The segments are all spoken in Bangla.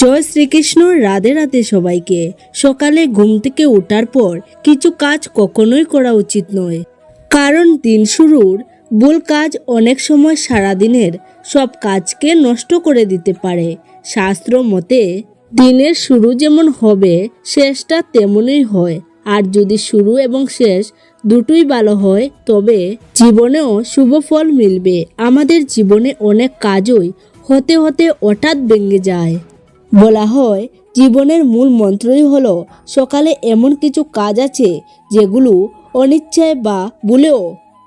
জয় শ্রীকৃষ্ণ, রাধে রাধে সবাইকে। সকালে ঘুম থেকে ওঠার পর কিছু কাজ কখনোই করা উচিত নয়। কারণ দিন শুরুর ভুল কাজ অনেক সময় সারাদিনের সব কাজকে নষ্ট করে দিতে পারে। শাস্ত্র মতে, দিনের শুরু যেমন হবে, শেষটা তেমনই হয়। আর যদি শুরু এবং শেষ দুটোই ভালো হয়, তবে জীবনেও শুভ ফল মিলবে। আমাদের জীবনে অনেক কাজই হতে হতে হঠাৎ ভেঙে যায়। বলা হয়, জীবনের মূল মন্ত্রই হলো, সকালে এমন কিছু কাজ আছে যেগুলো অনিচ্ছায় বা ভুলেও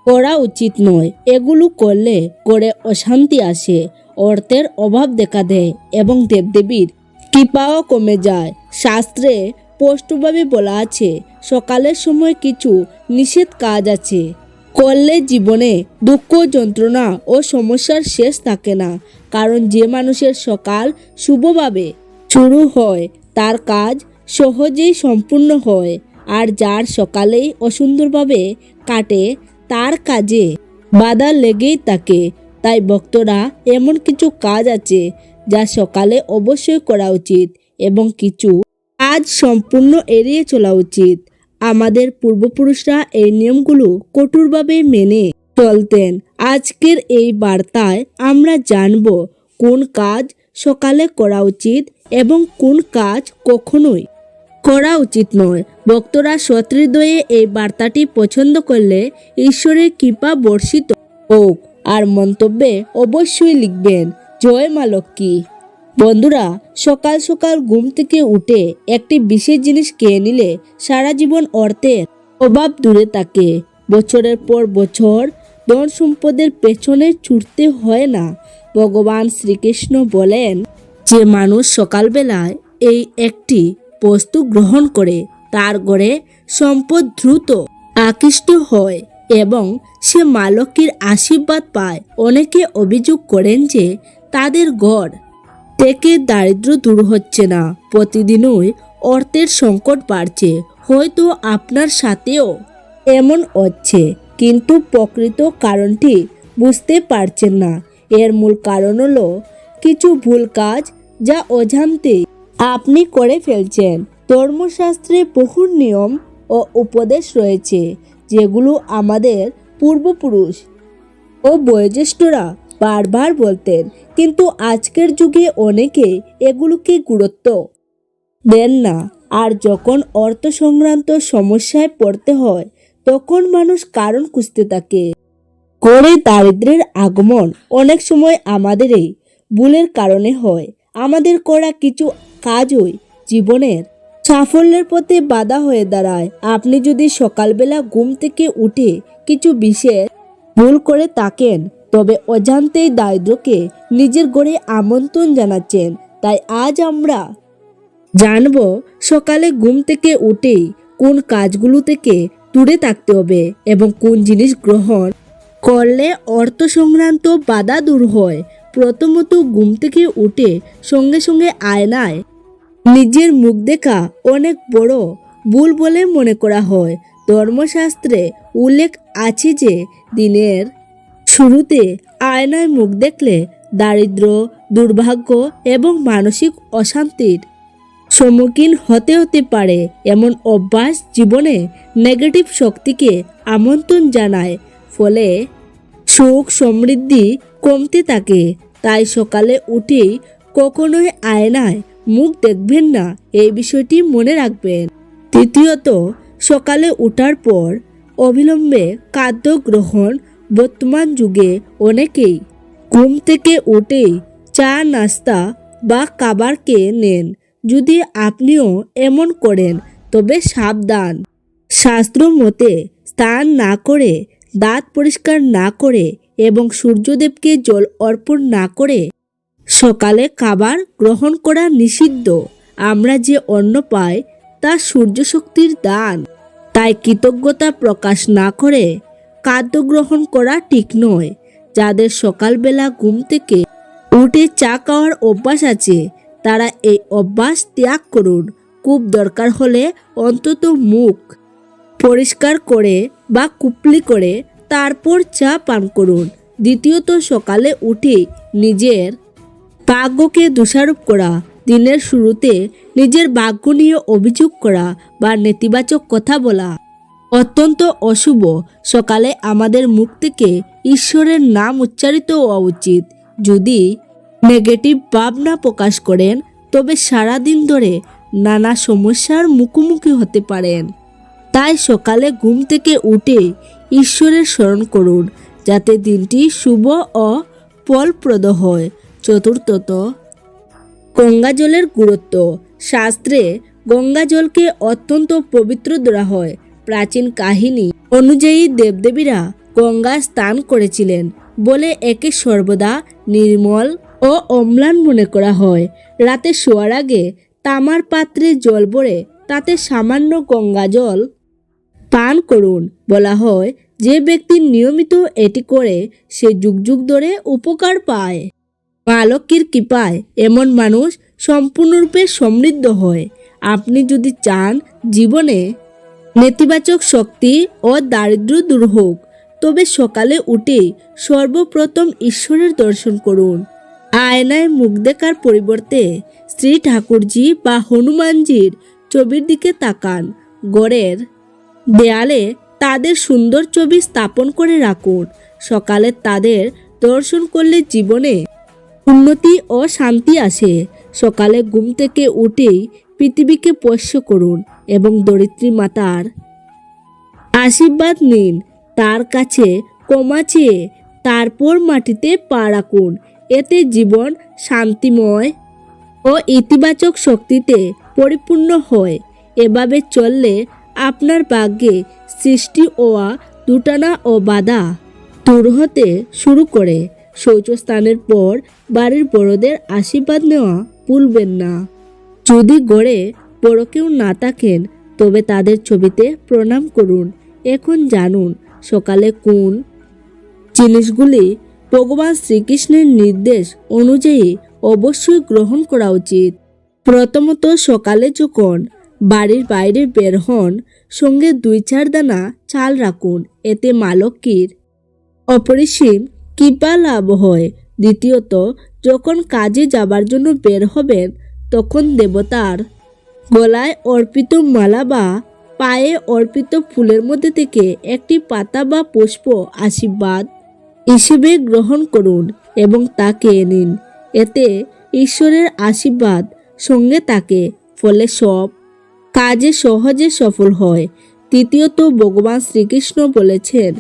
করা উচিত নয়। এগুলো করলে করে অশান্তি আসে, অর্থের অভাব দেখা দেয় এবং দেবদেবীর কৃপাও কমে যায়। শাস্ত্রে স্পষ্টভাবে বলা আছে, সকালের সময় কিছু নিষেধ কাজ আছে। করলে জীবনে দুঃখ, যন্ত্রণা ও সমস্যার শেষ থাকে না, কারণ যে মানুষের সকাল শুভভাবে শুরু হয়। তার কাজ সহজেই সম্পূর্ণ হয় আর যার সকালেই অসুন্দরভাবে কাটে, তার কাজে বাধা লেগেই থাকে। তাই ভক্তরা এমন কিছু কাজ আছে যা সকালে অবশ্যই করা উচিত এবং কিছু কাজ সম্পূর্ণ এড়িয়ে চলা উচিত। আমাদের পূর্বপুরুষরা এই নিয়মগুলো কঠোরভাবে মেনে চলতেন। আজকের এই বার্তায় আমরা জানব কোন কাজ সকালে করা উচিত এবং কোন কাজ কখনোই করা উচিত নয়। ভক্তরা সতৃদয়ে এই বার্তাটি পছন্দ করলে ঈশ্বরের কৃপা বর্ষিত হোক আর মন্তব্যে অবশ্যই লিখবেন, জয় মা লক্ষ্মী। বন্ধুরা, সকাল সকাল ঘুম থেকে উঠে একটি বিশেষ জিনিস খেয়ে নিলে সারা জীবন অর্থের অভাব দূরে থাকে। বছরের পর বছর ধন সম্পদের পেছনে ছুটতে হয় না। ভগবান শ্রীকৃষ্ণ বলেন, যে মানুষ সকালবেলায় এই একটি বস্তু গ্রহণ করে, তার গড়ে সম্পদ দ্রুত আকৃষ্ট হয় এবং সে মালকীর আশীর্বাদ পায়। অনেকে অভিযোগ করেন যে, তাদের গড় থেকে দারিদ্র দূর হচ্ছে না। প্রতিদিনই অর্থের সংকট বাড়ছে। হয়তো আপনার সাথেও এমন হচ্ছে। কিন্তু প্রকৃত কারণটি বুঝতে পারছেন না। এর মূল কারণ হলো কিছু ভুল কাজ যা অজান্তে আপনি করে ফেলছেন। ধর্মশাস্ত্রে বহু নিয়ম ও উপদেশ রয়েছে, যেগুলো আমাদের পূর্বপুরুষ ও বয়োজ্যেষ্ঠরা বারবার বলতেন, কিন্তু আজকের যুগে অনেকে এগুলোকে গুরুত্ব দেন না। আর যখন অর্থ সংক্রান্ত সমস্যায় পড়তে হয় তখন মানুষ কারণ খুঁজতে থাকে। করে দারিদ্রের আগমন অনেক সময় আমাদের এই ভুলের কারণে হয়। আমাদের করা কিছু কাজই জীবনের সাফল্যের পথে বাধা হয়ে দাঁড়ায়। আপনি যদি সকালবেলা ঘুম থেকে উঠে কিছু বিশেষ ভুল করে থাকেন, তবে অজান্তেই দারিদ্রকে নিজের গড়ে আমন্ত্রণ জানাচ্ছেন। তাই আজ আমরা জানব সকালে ঘুম থেকে উঠেই কোন কাজগুলো থেকে দূরে থাকতে হবে এবং কোন জিনিস গ্রহণ করলে অর্থ সংক্রান্ত বাধা দূর হয়। প্রথমত ঘুম থেকে উঠে সঙ্গে সঙ্গে আয়নায় নিজের মুখ দেখা অনেক বড় ভুল বলে মনে করা হয়। ধর্মশাস্ত্রে উল্লেখ আছে যে দিনের শুরুতে আয়নায় মুখ দেখলে দারিদ্র, দুর্ভাগ্য এবং মানসিক অশান্তির সম্মুখীন হতে হতে পারে এমন অভ্যাস জীবনে নেগেটিভ শক্তিকে আমন্ত্রণ জানায়, ফলে সুখ সমৃদ্ধি কমতে থাকে। তাই সকালে উঠেই কখনোই আয়নায় মুখ দেখবেন না, এই বিষয়টি মনে রাখবেন। তৃতীয়ত সকালে ওঠার পর অবিলম্বে খাদ্য গ্রহণ বর্তমান যুগে অনেকেই ঘুম থেকে উঠেই চা, নাস্তা বা খাবার খেয়ে নেন। যদি আপনিও এমন করেন, তবে সাবধান। শাস্ত্র মতে স্নান না করে, দাঁত পরিষ্কার না করে এবং সূর্যদেবকে জল অর্পণ না করে সকালে খাবার গ্রহণ করা নিষিদ্ধ। আমরা যে অন্ন পাই, তা সূর্য শক্তির দান। তাই কৃতজ্ঞতা প্রকাশ না করে খাদ্য গ্রহণ করা ঠিক নয়। যাদের সকালবেলা ঘুম থেকে উঠে চা খাওয়ার অভ্যাস আছে তারা এই অভ্যাস ত্যাগ করুন। খুব দরকার হলে অন্তত মুখ পরিষ্কার করে বা কুপলি করে তারপর চা পান করুন। দ্বিতীয়ত সকালে উঠে নিজের ভাগ্যকে দোষারোপ করা, দিনের শুরুতে নিজের ভাগ্য নিয়ে অভিযোগ করা বা নেতিবাচক কথা বলা। অত্যন্ত অশুভ। সকালে আমাদের মুখ থেকে ঈশ্বরের নাম উচ্চারিত হওয়া উচিত। যদি নেগেটিভ ভাবনা প্রকাশ করেন, তবে সারা দিন ধরে নানা সমস্যার মুখোমুখি হতে পারেন। তাই সকালে ঘুম থেকে উঠে ঈশ্বরের স্মরণ করুন, যাতে দিনটি শুভ ও ফলপ্রদ হয়। চতুর্থত, গঙ্গা জলের গুরুত্ব। শাস্ত্রে গঙ্গা জলকে অত্যন্ত পবিত্র ধরা হয়। প্রাচীন কাহিনী অনুযায়ী দেবদেবীরা গঙ্গা স্নান করেছিলেন বলে একে সর্বদা নির্মল ও অম্লান মনে করা হয়। রাতে শোয়ার আগে তামার পাত্রে জল ভরে তাতে সামান্য গঙ্গা জল পান করুন। বলা হয়, যে ব্যক্তি নিয়মিত এটি করে, সে যুগ যুগ ধরে উপকার পায়। মা লক্ষ্মীর কৃপায় এমন মানুষ সম্পূর্ণরূপে সমৃদ্ধ হয়। আপনি যদি চান জীবনে নেতিবাচক শক্তি ও দারিদ্র্য দূর হোক, তবে সকালে উঠে সর্বপ্রথম ঈশ্বরের দর্শন করুন। আয়নায় মুখ দেখার পরিবর্তে শ্রী ঠাকুরজি বা হনুমানজির ছবির দিকে তাকান। গড়ের দেয়ালে তাদের সুন্দর ছবি স্থাপন করে রাখুন। সকালে তাদের দর্শন করলে জীবনে উন্নতি ও শান্তি আসে। সকালে ঘুম থেকে উঠেই পৃথিবীকে পোষ্য করুন এবং দরিদ্রী মাতার আশীর্বাদ নিন। তার কাছে ক্ষমা চেয়ে তারপর মাটিতে পা রাখুন। এতে জীবন শান্তিময় ও ইতিবাচক শক্তিতে পরিপূর্ণ হয়। এভাবে চললে আপনার ভাগ্যে সৃষ্টি হওয়া দুটানা ও বাধা দূর হতে শুরু করে। শৌচস্থানের পর বাড়ির বড়দের আশীর্বাদ নেওয়া ভুলবেন না। যদি গড়ে বড় কেউ না থাকেন, তবে তাদের ছবিতে প্রণাম করুন। এখন জানুন, সকালে কোন জিনিসগুলি ভগবান শ্রীকৃষ্ণের নির্দেশ অনুযায়ী অবশ্যই গ্রহণ করা উচিত। প্রথমত সকালে যখন বাড়ির বাইরে বের হন, সঙ্গে দুই চার দানা চাল রাখুন, এতে মা লক্ষ্মীর অপরিসীম কৃপা লাভ হয়। দ্বিতীয়ত, যখন কাজে যাবার জন্য বের হবেন, তখন দেবতার গলায় অর্পিত মালা বা পায়ে অর্পিত ফুলের মধ্যে থেকে একটি পাতা বা পুষ্প আশীর্বাদ হিসেবে গ্রহণ করুন এবং তাকে নিন। এতে ঈশ্বরের আশীর্বাদ সঙ্গে তাকে ফলে সব কাজে সহজে সফল হয়। তৃতীয়ত, ভগবান শ্রীকৃষ্ণ বলেছেন,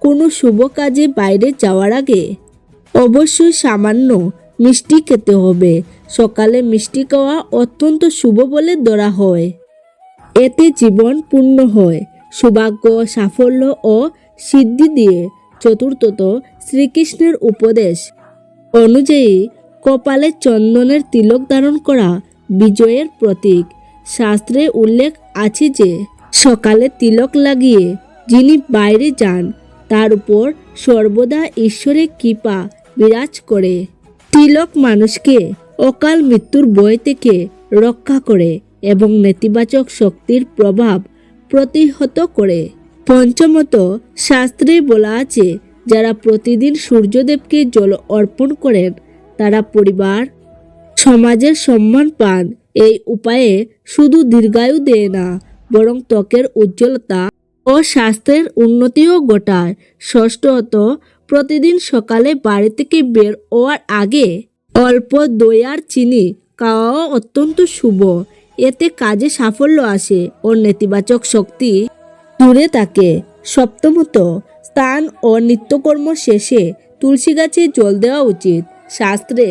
কোনো শুভ কাজে বাইরে যাওয়ার আগে অবশ্যই সামান্য মিষ্টি খেতে হবে। সকালে মিষ্টি খাওয়া অত্যন্ত শুভ বলে ধরা হয়। এতে জীবন পূর্ণ হয়। সৌভাগ্য, সাফল্য ও সিদ্ধি দিয়ে চতুর্থত শ্রীকৃষ্ণের উপদেশ অনুযায়ী কপালে চন্দনের তিলক ধারণ করা বিজয়ের প্রতীক। শাস্ত্রে উল্লেখ আছে যে, সকালে তিলক লাগিয়ে যিনি বাইরে যান, তার উপর সর্বদা ঈশ্বরের কৃপা বিরাজ করে। তিলক মানুষকে অকাল মৃত্যুর ভয় থেকে রক্ষা করে এবং নেতিবাচক শক্তির প্রভাব প্রতিহত করে। পঞ্চমত শাস্ত্রে বলা আছে, যারা প্রতিদিন সূর্যদেবকে জল অর্পণ করেন, তারা পরিবার, সমাজের সম্মান পান। এই উপায়ে শুধু দীর্ঘায়ু দেয় না, বরং ত্বকের উজ্জ্বলতা ও স্বাস্থ্যের উন্নতিও ঘটায়। ষষ্ঠত, প্রতিদিন সকালে বাড়ি থেকে বের হওয়ার আগে অল্প দই আর চিনি খাওয়াও অত্যন্ত শুভ। এতে কাজে সাফল্য আসে ও নেতিবাচক শক্তি দূরে তাকে। সপ্তমত স্থান ও নিত্যকর্ম শেষে তুলসী গাছে জল দেওয়া উচিত। শাস্ত্রে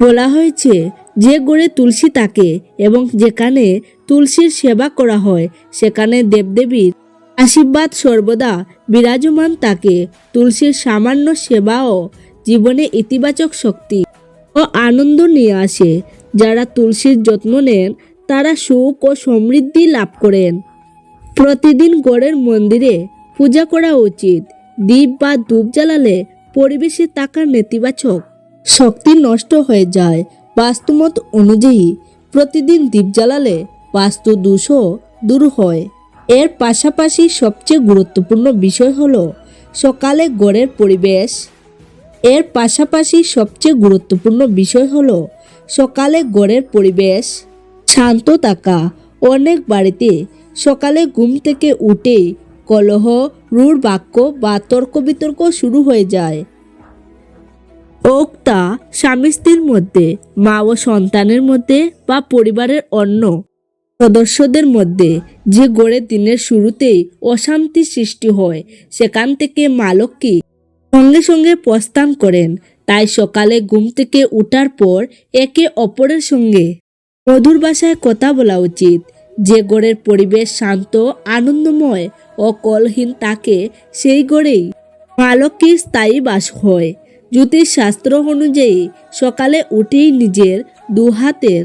বলা হয়েছে, যে গড়ে তুলসী থাকে এবং যেখানে তুলসীর সেবা করা হয়, সেখানে দেবদেবীর আশীর্বাদ সর্বদা বিরাজমান থাকে। তুলসীর সামান্য সেবাও জীবনে ইতিবাচক শক্তি ও আনন্দ নিয়ে আসে। যারা তুলসীর যত্ন নেন, তারা সুখ ও সমৃদ্ধি লাভ করেন। প্রতিদিন গড়ের মন্দিরে পূজা করা উচিত। দ্বীপ বা ধূপ জ্বালালে পরিবেশে তাকার নেতিবাচক শক্তি নষ্ট হয়ে যায়। বাস্তুমত অনুযায়ী, প্রতিদিন দ্বীপ জ্বালালে বাস্তু দোষও দূর হয়। এর পাশাপাশি সবচেয়ে গুরুত্বপূর্ণ বিষয় হল সকালে গড়ের পরিবেশ। এর পাশাপাশি সবচেয়ে গুরুত্বপূর্ণ বিষয় হলো সকালে গড়ের পরিবেশ। শান্ত থাকা। অনেক বাড়িতে সকালে ঘুম থেকে উঠেই কলহ, রূঢ় বাক্য বা তর্ক বিতর্ক শুরু হয়ে যায়। ওক্তা স্বামী স্ত্রীর মধ্যে, মা ও সন্তানের মধ্যে বা পরিবারের অন্য সদস্যদের মধ্যে যে গড়ে দিনের শুরুতেই অশান্তি সৃষ্টি হয়, সেখান থেকে মা লক্ষ্মী সঙ্গে সঙ্গে প্রস্থান করেন। তাই সকালে ঘুম থেকে উঠার পর একে অপরের সঙ্গে মধুর ভাষায় কথা বলা উচিত। যে গড়ের পরিবেশ শান্ত, আনন্দময় ও কলহীন তাকে সেই গড়েই মা লক্ষ্মীর স্থায়ী বাস হয়। জ্যোতিষ শাস্ত্র অনুযায়ী সকালে উঠেই নিজের দুহাতের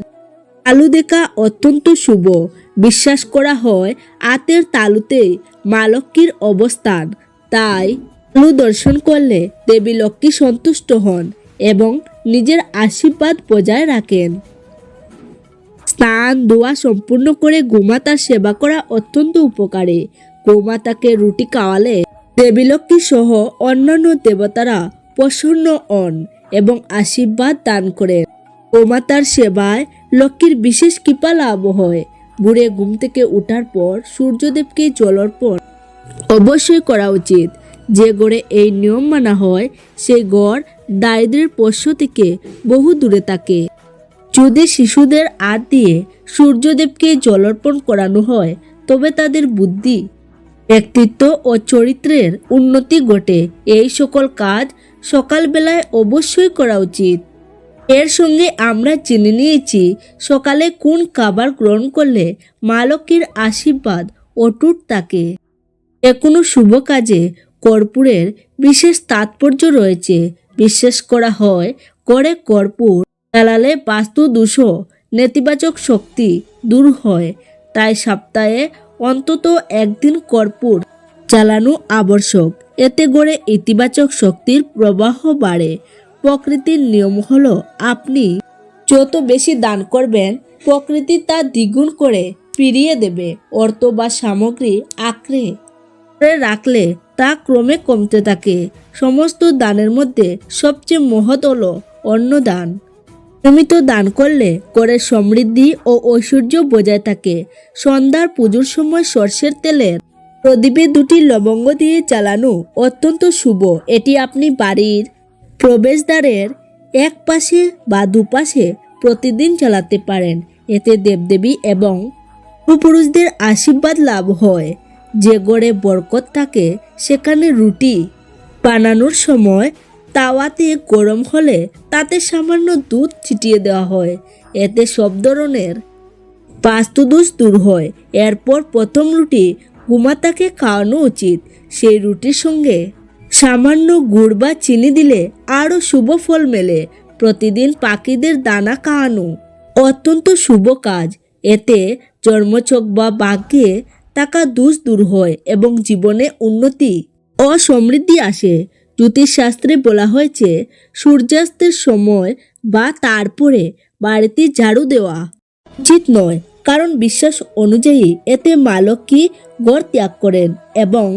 তালু দেখা অত্যন্ত শুভ। বিশ্বাস করা হয়, আতের তালুতে মা লক্ষ্মীর অবস্থান। তাই তালু দর্শন করলে দেবী লক্ষ্মী সন্তুষ্ট হন এবং নিজের আশীর্বাদ বজায় রাখেন। স্নান দোয়া সম্পূর্ণ করে গোমাতার সেবা করা অত্যন্ত উপকারী। গোমাতাকে রুটি খাওয়ালে দেবী লক্ষ্মী সহ অন্যান্য দেবতারা প্রসন্ন অন এবং আশীর্বাদ দান করেন। গোমাতার সেবায় লক্ষ্মীর বিশেষ কৃপা লাভ হয়। বুড়ে ঘুম থেকে ওঠার পর সূর্যদেবকে জল অর্পণ অবশ্যই করা উচিত। যে গড়ে এই নিয়ম মানা হয় সেই গড় দারিদ্রের পোষ্য থেকে বহু দূরে থাকে। যদি শিশুদের আট দিয়ে সূর্যদেবকে জলর্পণ করানো হয়, তবে তাদের বুদ্ধি, ব্যক্তিত্ব ও চরিত্রের উন্নতি ঘটে। এই সকল কাজ সকালবেলায় অবশ্যই করা উচিত। এর সঙ্গে আমরা জেনে নিয়েছি সকালে কোন খাবার গ্রহণ করলে মা লক্ষ্মীর আশীর্বাদ অটুট থাকে। যে কোনো শুভ কাজে কর্পূরের বিশেষ তাৎপর্য রয়েছে। বিশ্বাস করা হয়, করে কর্পূর। জ্বালালে বাস্তু দোষ নেতিবাচক শক্তি দূর হয়। তাই সপ্তাহে অন্তত একদিন কর্পূর চালানো আবশ্যক। এতে করে ইতিবাচক শক্তির প্রবাহ বাড়ে। প্রকৃতির নিয়ম হলো, আপনি যত বেশি দান করবেন, প্রকৃতি তা দ্বিগুণ করে ফিরিয়ে দেবে। অর্থ বা সামগ্রী আঁকড়ে রাখলে তা ক্রমে কমতে থাকে। সমস্ত দানের মধ্যে সবচেয়ে মহৎ হলো অন্নদান। নিয়মিত দান করলে, করে সমৃদ্ধি ও ঐশ্বর্য বজায় থাকে। সন্ধ্যার পুজোর সময় সর্ষের তেলের প্রদীপে দুটি লবঙ্গ দিয়ে জ্বালানো অত্যন্ত শুভ। এটি আপনি বাড়ির প্রবেশদ্বারের এক পাশে বা দুপাশে প্রতিদিন চালাতে পারেন। এতে দেবদেবী এবং পুরুষদের আশীর্বাদ লাভ হয়। যে গড়ে বরকত থাকে, সেখানে রুটি বানানোর সময় তাওয়াতে গরম হলে তাতে সামান্য দুধ ছিটিয়ে দেওয়া হয়। এতে সব ধরনের বাস্তুদোষ দূর হয়। এরপর প্রথম রুটি গুমাতাকে খাওয়ানো উচিত। সেই রুটির সঙ্গে সামান্য গুড় বা চিনি দিলে আরও শুভ ফল মেলে। প্রতিদিন পাখিদের দানা খাওয়ানো অত্যন্ত শুভ কাজ। এতে জন্মচক বা ভাগ্যে টাকা দুষ দূর হয় এবং জীবনে উন্নতি ও সমৃদ্ধি আসে। জ্যোতিষশাস্ত্রে বলা হয়েছে, সূর্যাস্তের সময় বা তারপরে বাড়িতে ঝাড়ু দেওয়া উচিত নয়। কারণ বিশ্বাস অনুযায়ী এতে মা লক্ষ্মী গড় ত্যাগ করেন এবং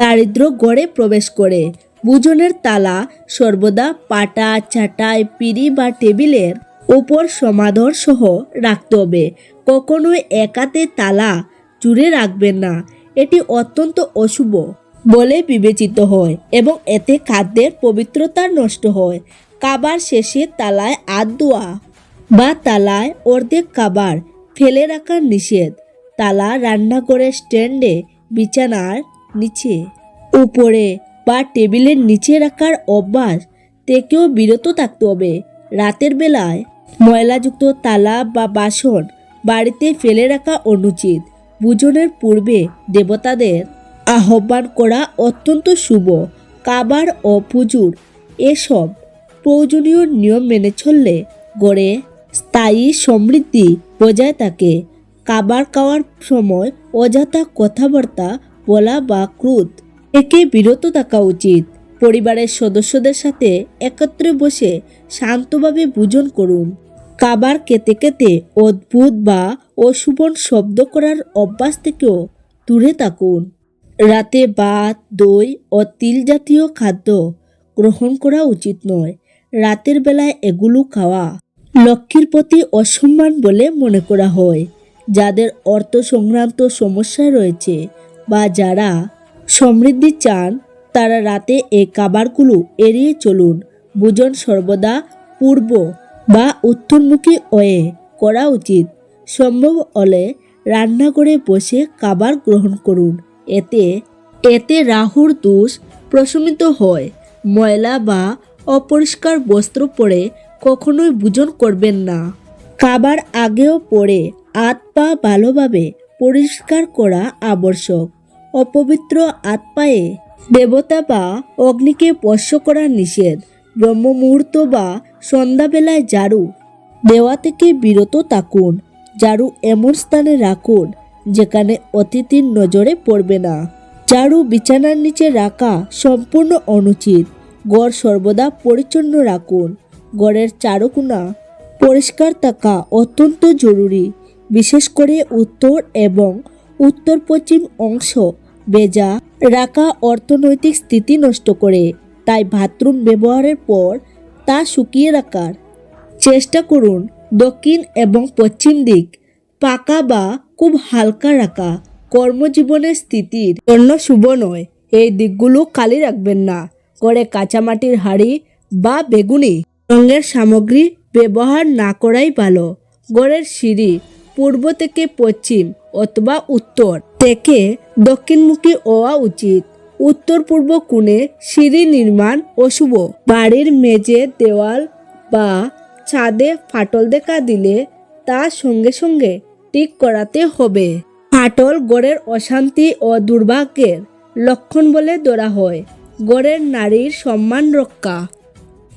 দারিদ্র গড়ে প্রবেশ করে। বুজনের তালা সর্বদা পাটা চাটাই পিড়ি বা টেবিলের ওপর সমাধর সহ রাখতে হবে। কখনোই একাতে তালা জুড়ে রাখবেন না। এটি অত্যন্ত অশুভ। বলে বিবেচিত হয় এবং এতে খাদ্যের পবিত্রতা নষ্ট হয়। কাবার শেষে তালায় আদ দোয়া বা তালায় অর্ধেক কাবার ফেলে রাখার নিষেধ। তালা রান্নাঘরের স্ট্যান্ডে, বিছানার নিচে, উপরে বা টেবিলের নিচে রাখার অভ্যাস থেকেও বিরত থাকতে হবে। রাতের বেলায় ময়লাযুক্ত তালা বা বাসন বাড়িতে ফেলে রাখা অনুচিত। বুজনের পূর্বে দেবতাদের আহ্বান করা অত্যন্ত শুভ। কাবার ও পুজোর এসব প্রয়োজনীয় নিয়ম মেনে চললে গড়ে স্থায়ী সমৃদ্ধি বজায় থাকে। কাবার খাওয়ার সময় অযথা কথাবার্তা বলা বা ক্রোধ থেকে বিরত থাকা উচিত। পরিবারের সদস্যদের সাথে একত্রে বসে শান্তভাবে ভোজন করুন। কাবার কেতে খেতে অদ্ভুত বা অশুভন শব্দ করার অভ্যাস থেকেও দূরে থাকুন। রাতে ভাত, দই ও তিল জাতীয় খাদ্য গ্রহণ করা উচিত নয়। রাতের বেলায় এগুলো খাওয়া লক্ষ্মীর প্রতি অসম্মান বলে মনে করা হয়। যাদের অর্থ সংক্রান্ত সমস্যা রয়েছে বা যারা সমৃদ্ধি চান, তারা রাতে এই খাবারগুলো এড়িয়ে চলুন। ভোজন সর্বদা পূর্ব বা উত্তরমুখী হয়ে করা উচিত। সম্ভব হলে রান্নাঘরে বসে খাবার গ্রহণ করুন। এতে এতে রাহুর দোষ প্রশমিত হয়। ময়লা বা অপরিষ্কার বস্ত্র পরে কখনোই ভোজন করবেন না। খাবার আগেও পরে পা ভালোভাবে পরিষ্কার করা আবশ্যক। অপবিত্র হাত পায়ে দেবতা বা অগ্নিকে স্পর্শ করা নিষেধ। ব্রহ্ম মুহূর্ত বা সন্ধ্যাবেলায় ঝাড়ু দেওয়া থেকে বিরত থাকুন। ঝাড়ু এমন স্থানে রাখুন যেখানে অতিথির নজরে পড়বে না। চারু বিছানার নিচে রাখা সম্পূর্ণ অনুচিত। গড় সর্বদা পরিচ্ছন্ন রাখুন। গড়ের চারকোনা পরিষ্কার থাকা অত্যন্ত জরুরি। বিশেষ করে উত্তর এবং উত্তর পশ্চিম অংশ বেজা রাখা অর্থনৈতিক স্থিতি নষ্ট করে। তাই বাথরুম ব্যবহারের পর তা শুকিয়ে রাখার চেষ্টা করুন। দক্ষিণ এবং পশ্চিম দিক পাকা বা খুব হালকা রাখা। কর্মজীবনের স্থিতির জন্য শুভ নয়। এই দিকগুলো খালি রাখবেন না। করে কাঁচামাটির হাড়ি বা বেগুনি, রঙের সামগ্রী ব্যবহার না করাই ভালো। গড়ের সিঁড়ি পূর্ব থেকে পশ্চিম অথবা উত্তর থেকে দক্ষিণমুখী হওয়া উচিত। উত্তর পূর্ব কোণে সিঁড়ি নির্মাণ অশুভ। বাড়ির মেঝে, দেওয়াল বা ছাদে ফাটল দেখা দিলে তা সঙ্গে সঙ্গে ঠিক করাতে হবে। ফাটল গড়ের অশান্তি ও দুর্ভাগ্যের লক্ষণ বলে ধরা হয়। গড়ের নারীর সম্মান রক্ষা।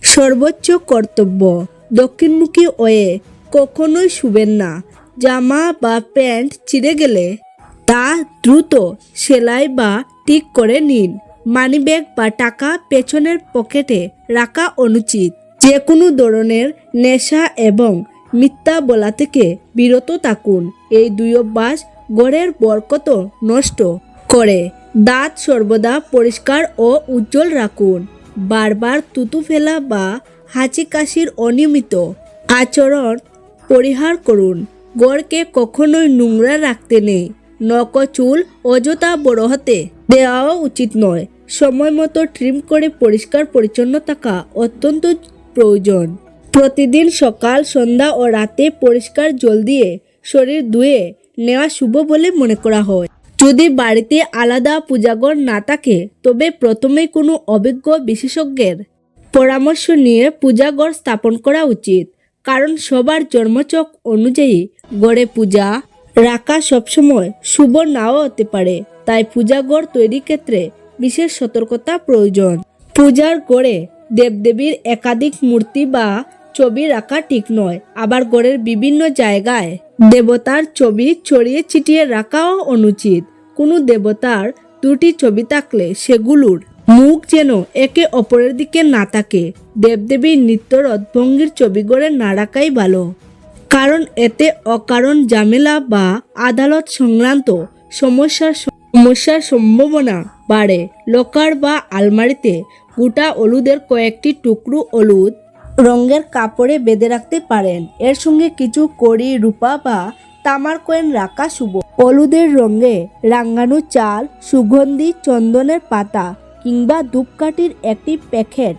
সর্বোচ্চ কর্তব্য। দক্ষিণমুখী হয়ে কখনোই শুবেন না। জামা বা প্যান্ট ছিঁড়ে গেলে তা দ্রুত সেলাই বা ঠিক করে নিন। মানিব্যাগ বা টাকা পেছনের পকেটে রাখা অনুচিত। যে কোনো ধরনের নেশা এবং মিথ্যা বলা থেকে বিরত থাকুন। এই দুই অভ্যাস গড়ের বরকত নষ্ট করে। দাঁত সর্বদা পরিষ্কার ও উজ্জ্বল রাখুন। বারবার তুতু ফেলা বা হাঁচি কাশির অনিয়মিত আচরণ পরিহার করুন। গড়কে কখনোই নোংরা রাখতে নেই। ও চুল, অযথা বড় হতে দেওয়াও উচিত নয়। সময় মতো ট্রিম করে পরিষ্কার পরিচ্ছন্ন থাকা অত্যন্ত প্রয়োজন। প্রতিদিন সকাল, সন্ধ্যা ও রাতে পরিষ্কার জল দিয়ে শরীর ধুয়ে নেওয়া শুভ বলে মনে করা হয়। যদি বাড়িতে আলাদা পূজাঘর না থাকে, তবে প্রথমে কোনো অভিজ্ঞ বিশেষজ্ঞের পরামর্শ নিয়ে পূজাঘর স্থাপন করা উচিত। কারণ সবার জন্মচক অনুযায়ী গড়ে পূজা রাখা সবসময় শুভ নাও হতে পারে। তাই পূজাঘর তৈরির ক্ষেত্রে বিশেষ সতর্কতা প্রয়োজন। পূজার গড়ে দেবদেবীর একাধিক মূর্তি বা ছবি রাখা ঠিক নয়। আবার ঘরের বিভিন্ন জায়গায় দেবতার ছবি ছড়িয়ে ছিটিয়ে রাখাও অনুচিত। কোনো দেবতার দুটি ছবি থাকলে সেগুলোর মুখ যেন একে অপরের দিকে না থাকে। দেবদেবীর নৃত্য রথভঙ্গির ছবি গড়ে না রাখাই ভালো। কারণ এতে অকারণ জামেলা বা আদালত সংক্রান্ত সমস্যার সমস্যার সম্ভাবনা বাড়ে। লকার বা আলমারিতে গোটা হলুদের কয়েকটি টুকরো হলুদ রঙের কাপড়ে বেঁধে রাখতে পারেন। এর সঙ্গে কিছু কড়ি, রূপা বা তামার কয়েন রাখা শুভ। হলুদের রঙে রাঙ্গানো চাল, সুগন্ধি, চন্দনের পাতা কিংবা ধূপকাঠির একটি প্যাকেট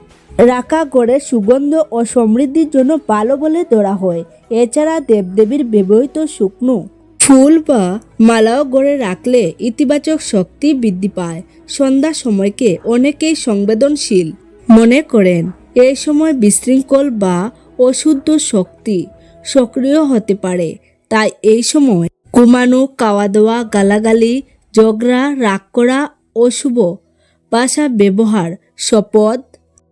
রাখা গড়ে সুগন্ধ ও সমৃদ্ধির জন্য ভালো বলে ধরা হয়। এছাড়া দেবদেবীর ব্যবহৃত শুকনো ফুল বা মালাও গড়ে রাখলে ইতিবাচক শক্তি বৃদ্ধি পায়। সন্ধ্যা সময়কে অনেকেই সংবেদনশীল মনে করেন। এই সময় বিশৃঙ্খল বা অশুদ্ধ শক্তি সক্রিয় হতে পারে। তাই এই সময় ঘুমানো, খাওয়া দাওয়া, গালাগালি, ঝগড়া, রাগ করা অশুভ ভাষা ব্যবহার, শপথ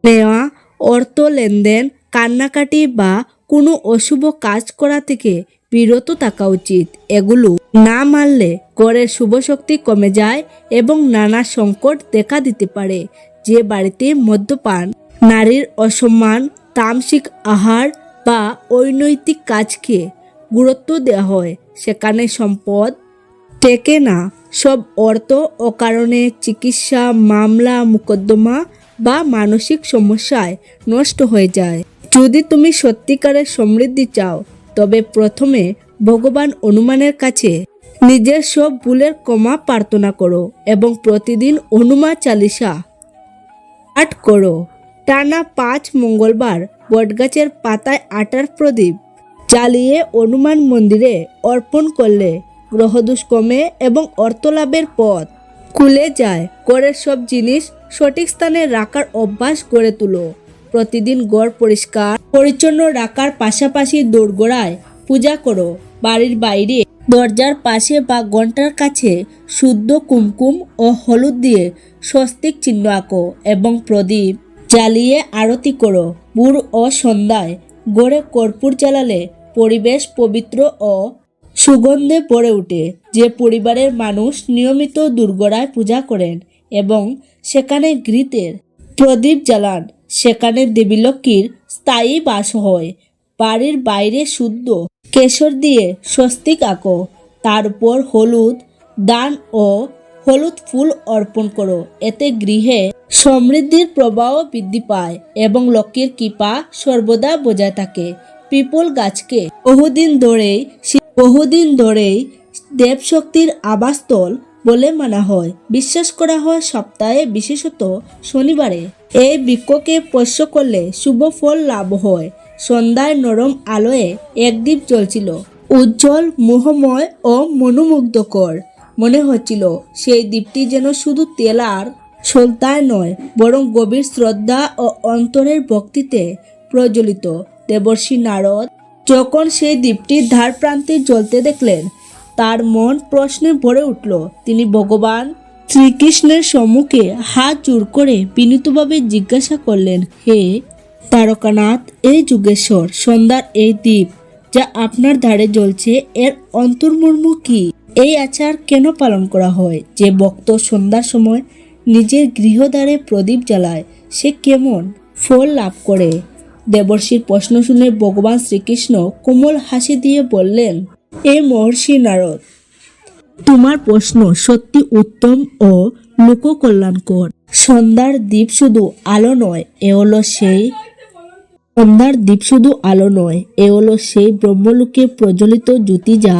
নেওয়া, অর্থ লেনদেন, কান্নাকাটি বা কোনো অশুভ কাজ করা থেকে বিরত থাকা উচিত। এগুলো না মানলে গড়ের শুভ শক্তি কমে যায় এবং নানা সংকট দেখা দিতে পারে। যে বাড়িতে মদ্যপান নারীর অসম্মান, তামসিক আহার বা অনৈতিক কাজকে গুরুত্ব দেওয়া হয়। সেখানে সম্পদ টেকে না। সব অর্থ অকারণে চিকিৎসা, মামলা, মোকদ্দমা বা মানসিক সমস্যায় নষ্ট হয়ে যায়। যদি তুমি সত্যিকারের সমৃদ্ধি চাও, তবে প্রথমে ভগবান অনুমানের কাছে নিজের সব ভুলের ক্ষমা প্রার্থনা করো এবং প্রতিদিন অনুমা চালিসা পাঠ করো। টানা পাঁচ মঙ্গলবার বটগাছের পাতায় আটার প্রদীপ জ্বালিয়ে অনুমান মন্দিরে অর্পণ করলে গ্রহদোষ কমে এবং অর্থলাভের পথ খুলে যায়। গড়ের সব জিনিস সঠিক স্থানে রাখার অভ্যাস গড়ে তুলো। প্রতিদিন গড় পরিষ্কার, পরিচ্ছন্ন রাখার পাশাপাশি দোরগোড়ায় পূজা করো। বাড়ির বাইরে দরজার পাশে বা ঘণ্টার কাছে শুদ্ধ কুমকুম ও হলুদ দিয়ে স্বস্তিক চিহ্ন আঁকো এবং প্রদীপ জ্বালিয়ে আরতি করো। ভোর ও সন্ধ্যায় গড়ে কর্পূর জ্বালালে পরিবেশ পবিত্র ও সুগন্ধে পড়ে ওঠে। যে পরিবারের মানুষ নিয়মিত দুর্গড়ায় পূজা করেন এবং সেখানে ঘৃতের প্রদীপ জ্বালান, সেখানে দেবীলক্ষ্মীর স্থায়ী বাস হয়। বাড়ির বাইরে শুদ্ধ কেশর দিয়ে স্বস্তিক আঁকো। তারপর হলুদ, দান ও হলুদ ফুল অর্পণ করো। এতে গৃহে সমৃদ্ধির প্রবাহ বৃদ্ধি পায় এবং লক্ষ্মীর কৃপা সর্বদা বজায় থাকে। পিপল গাছকে বহুদিন ধরেই বহুদিন ধরেই দেবশক্তির আবাসস্থল বলে মানা হয়। বিশ্বাস করা হয় সপ্তাহে বিশেষত শনিবারে। এই বৃক্ষকে পোষ্য করলে শুভ ফল লাভ হয়। সন্ধ্যায় নরম আলোয় এক দ্বীপ জ্বলছিল। উজ্জ্বল, মোহময় ও মনোমুগ্ধকর। মনে হচ্ছিল সেই দ্বীপটি যেন শুধু তেল আর সলতায় নয়, বরং গভীর শ্রদ্ধা ও অন্তরের ভক্তিতে প্রজ্বলিত। দেবর্ষি নারদ যখন সেই দ্বীপটির ধার প্রান্তে জ্বলতে দেখলেন, তার মন প্রশ্নে ভরে উঠল। তিনি ভগবান শ্রীকৃষ্ণের সম্মুখে হাত জোর করে বিনীতভাবে জিজ্ঞাসা করলেন, হে তারকানাথ এই যুগেশ্বর, সন্ধ্যার এই দ্বীপ যা আপনার ধারে জ্বলছে, এর অন্তর্মর্ম কি? এই আচার কেন পালন করা হয়? যে ভক্ত সন্ধ্যার সময় নিজের গৃহদ্বারে প্রদীপ জ্বালায়, সে কেমন ফল লাভ করে? দেবর্ষির প্রশ্ন শুনে ভগবান শ্রীকৃষ্ণ কোমল হাসি দিয়ে বললেন, এ মহর্ষি নারদ, তোমার প্রশ্ন সত্যি উত্তম ও লোককল্যাণকর। সন্ধ্যার দ্বীপ শুধু আলো নয়, এ হলো সেই সন্ধ্যার দ্বীপ শুধু আলো নয়, এ হলো সেই ব্রহ্মলোকে প্রজ্বলিত জ্যোতি যা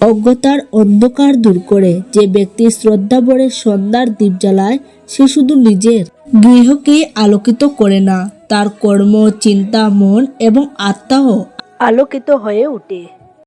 অজ্ঞতার অন্ধকার দূর করে যে ব্যক্তি শ্রদ্ধা ভরে সন্ধ্যার দ্বীপ জ্বালায়, সে শুধু নিজের। গৃহকে আলোকিত করে না, তার কর্ম, চিন্তা, মন এবং আত্মাও আলোকিত হয়ে ওঠে।